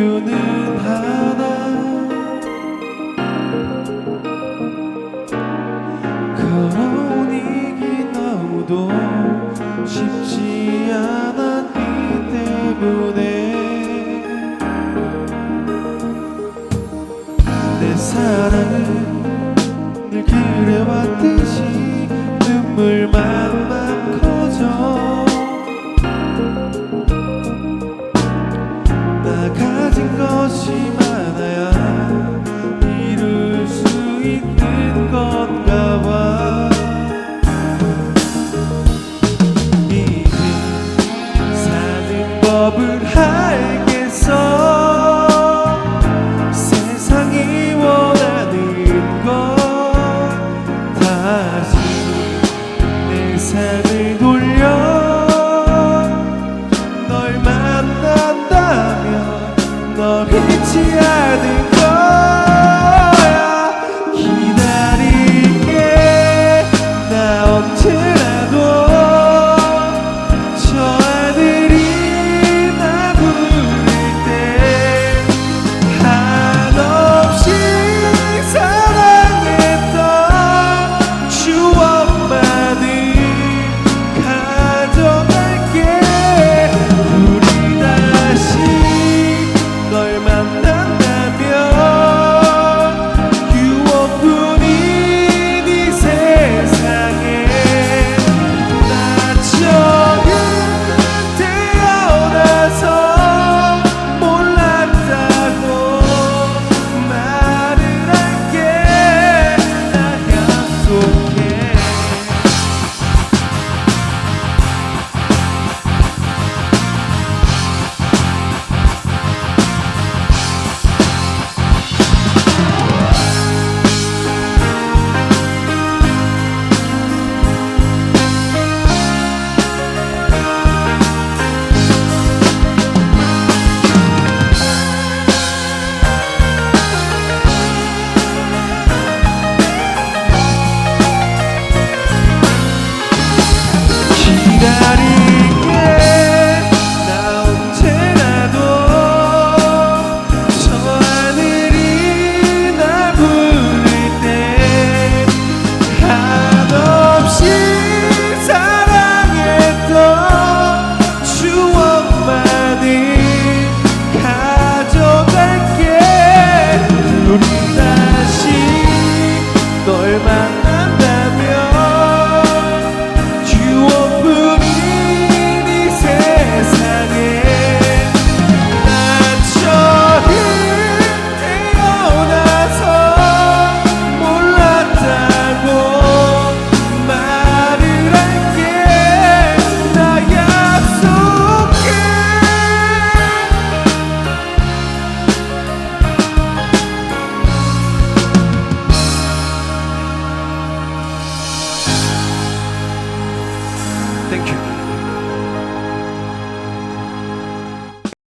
이유는 하나. 걸어온 이 길나무도 쉽지 않았기 때문에 내 사랑을 늘 그래왔듯이 법을 알 널 잊지 않을 daddy